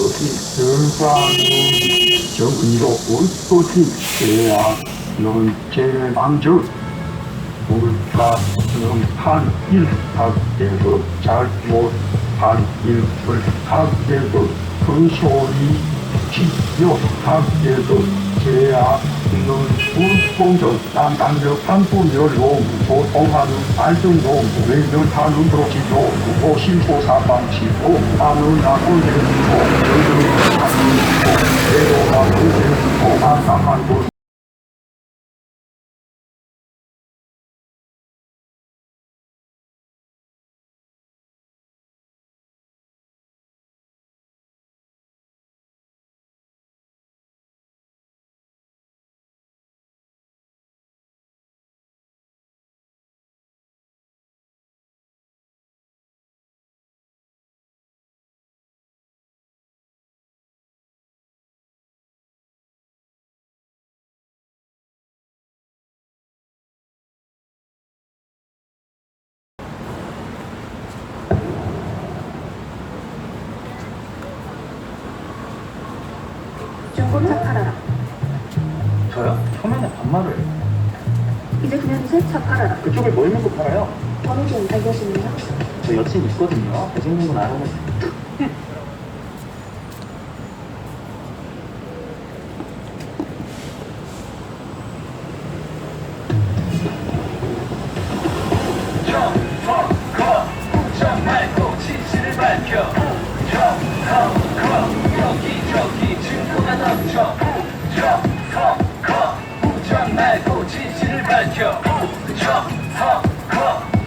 것이 결과는 정의로울 것이 대학은 제방적 우리가 한 일학에서 잘못한 일을 학에서 큰 소리 지요 학에서 제약은 불 공정 단단적 한분열로 보통하는 발전로 외면하는 것이죠 고심소사 방치고 하는 나쁜 데고 여전히 하는 대로가 문제고 안타한 것 팔아라. 저요? 처음에는 반말을 해요. 이제 그냥 새차 팔아라. 그쪽에 뭐 있는 거 팔아요? 번호좀 알려주세요. 저 여친 있거든요. 잘생긴 건 알아요. 정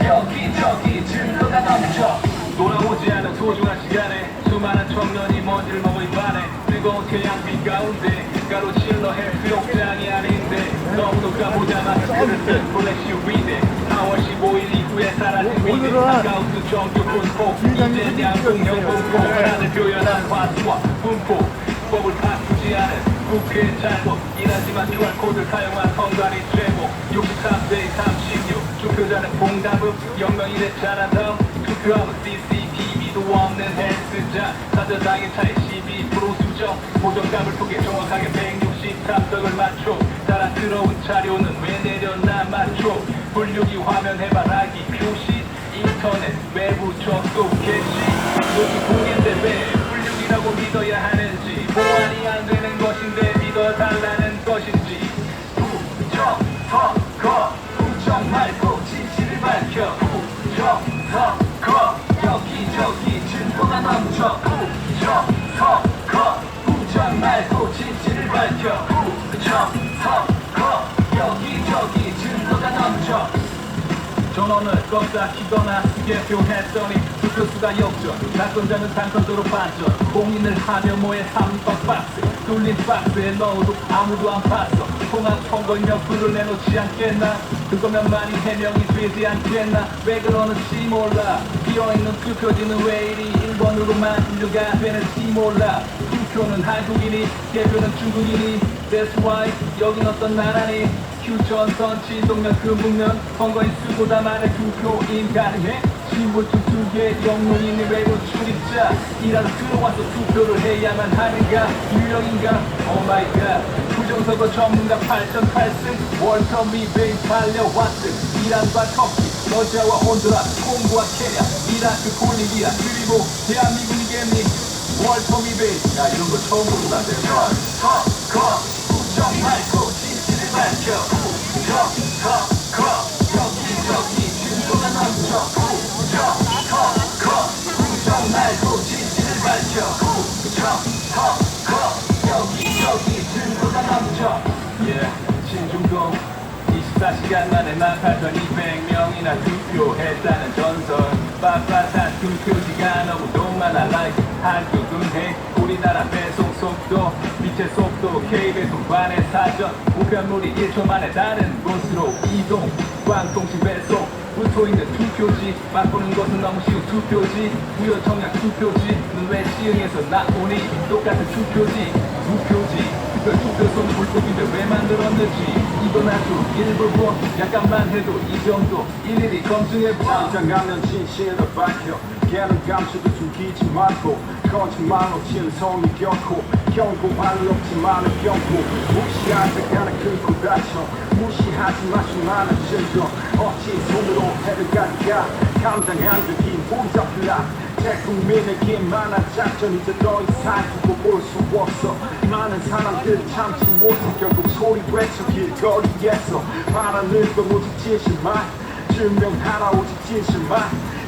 여기저기 넘쳐. 돌아오지 않은 소중한 시간에 수많은 청년이 먼지를 먹어 입안에 뜨거운 태양빛 가운데 가로질러 해수욕장이 아닌데 너무도 까보자마자 그릇은 플래시 위대 4월 15일 이후에 사라진 위대 가까운 정규 분포 이제 양궁형 분포 하나를 표현한 화수와 분포. 법을 바꾸지 않은 국회 잘못 이하지만 QR코드를 사용한 선관위 제목 63대 36 투표자는 봉답은 영명이래 잘한다 투표함은 CCTV도 없는 헬스장 사저장의 차에 12% 수정 보정감을 통해 정확하게 163석을 맞춰 따라 들어온 자료는 왜 내렸나 맞춰 분류기 화면 해바라기 표시 인터넷 외부 접속 개시 여기 공인데 왜 분류기라고 믿어야 하는지 보완이 안 되는 것인데 믿어 달라는 것인지. 우정커커 우정 말고 진실을 밝혀. 우정커커 여기저기 증거가 넘쳐. 우정커커 우정 말고 진실을 밝혀. 우정커커 여기저기 증거가 넘쳐 전원을 껐다 키거나 개표 했더니 투표수가 역전. 낙선자는 당선도로 반전. 공인을 하며 뭐해 삼박 박스. 뚫린 박스에 넣어도 아무도 안 봤어. 통합 선거인명 불을 내놓지 않겠나? 그거면 많이 해명이 되지 않겠나? 왜 그러는지 몰라. 비어있는 투표지는 왜 이리 1번으로만 분류가 되는지 몰라. 투표는 한국인이 개표는 중국인이. That's why 여긴 어떤 나라니 휴전 선 진 동면 금북면 선거인 수보다 많은 투표인 가능해. 신분증 두개 영농인이 외로 출입자. 이라도 들어와서 투표를 해야만 하는가? 유령인가? 오마이갓 부정선거 전문가 8전 8승 월터 미베이 달려왔음. 이란과 터키 러시아와 혼두라스 콩고와 케냐 이라크 볼리비아 그리고 대한민국이겠니? 월터 미베이. 야 이런 거 처음 보는다 내가 커커 시간 만에 18,200명이나 투표했다는 전설. 빳빳한 투표지가 너무도 많아 like 한국은 해. 우리나라 배송 속도 빛의 속도 K배송 관의 사전. 우편물이 1초 만에 다른 곳으로 이동. 광통시 배송 붙어 있는 투표지. 맛보는 것은 너무 쉬운 투표지. 무효 청약 투표지는 왜 시흥에서 나오니 똑같은 투표지. 투표지 투표소는 불법인데 왜 만들었는지 이건 아주 일부분 약간만 해도 이 정도. 일일이 검증해봐 당장 가면 진실을 밝혀. 속에는 감추고 숨기지 말고 거짓말로 치는 성이 결코 경고할 없지만은 경고 무시하지 않아 끊고 다쳐. 무시하지 마 수많은 증거 어찌 손으로 해를 가니까? 감당한 적이 보잡라 대국민에게 만한 작전 이제 더 이상 두고 볼수 없어. 많은 사람들 참지 못해 결국 소리 외쳐 길거리에서 바라는 건 오직 진실만 증명하라 오직 진실만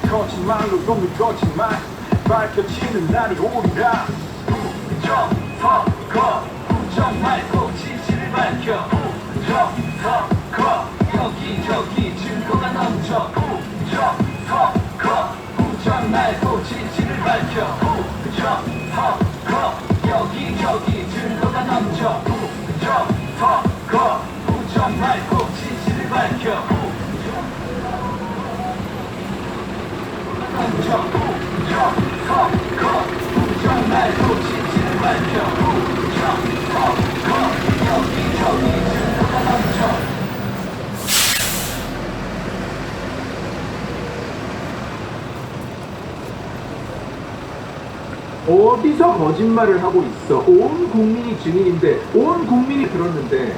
거짓말로 놈의 거짓말 밝혀지는 날이 오리라. 부정 선거 부정 말고 진실을 밝혀. 부정 선거 여기저기 어디서 거짓말을 하고 있어? 온 국민이 증인인데, 온 국민이 들었는데.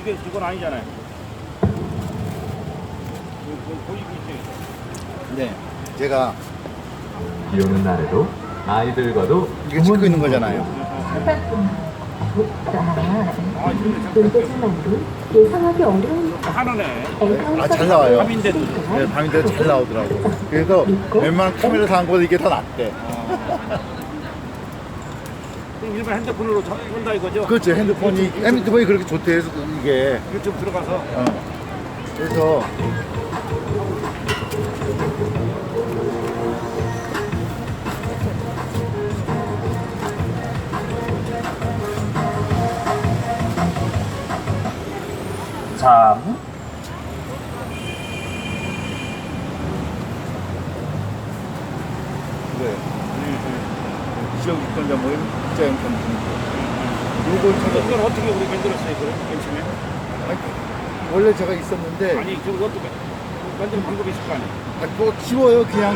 이게 이건 아니잖아요. 보이고 있죠. 네, 제가 비 오는 날에도 아이들과도 이게 찍고 있는 거잖아요. 눈대지만으로 예상하기 어려운 하나네. 아, 잘 나와요. 밤인데도. 네, 밤인데 잘 나오더라고. 그래서 웬만한 카메라 사는 거보다 이게 더 낫대. 그럼 일반 핸드폰으로 자- 본다 이거죠? 그렇죠. 핸드폰이, 핸드폰이 그렇게 좋대, 해서 이게. 유튜브 들어가서. 어. 그래서 자, 그래. 지역 유권자 모임 영상 중이고. 요걸 제가, 이건 어떻게 우리 만들었어요, 그럼? 맨? 아니, 원래 제가 있었는데, 아니, 저거 어떻게? 만드는 방법이 있을 거 아니에요. 아, 뭐 지워요 그냥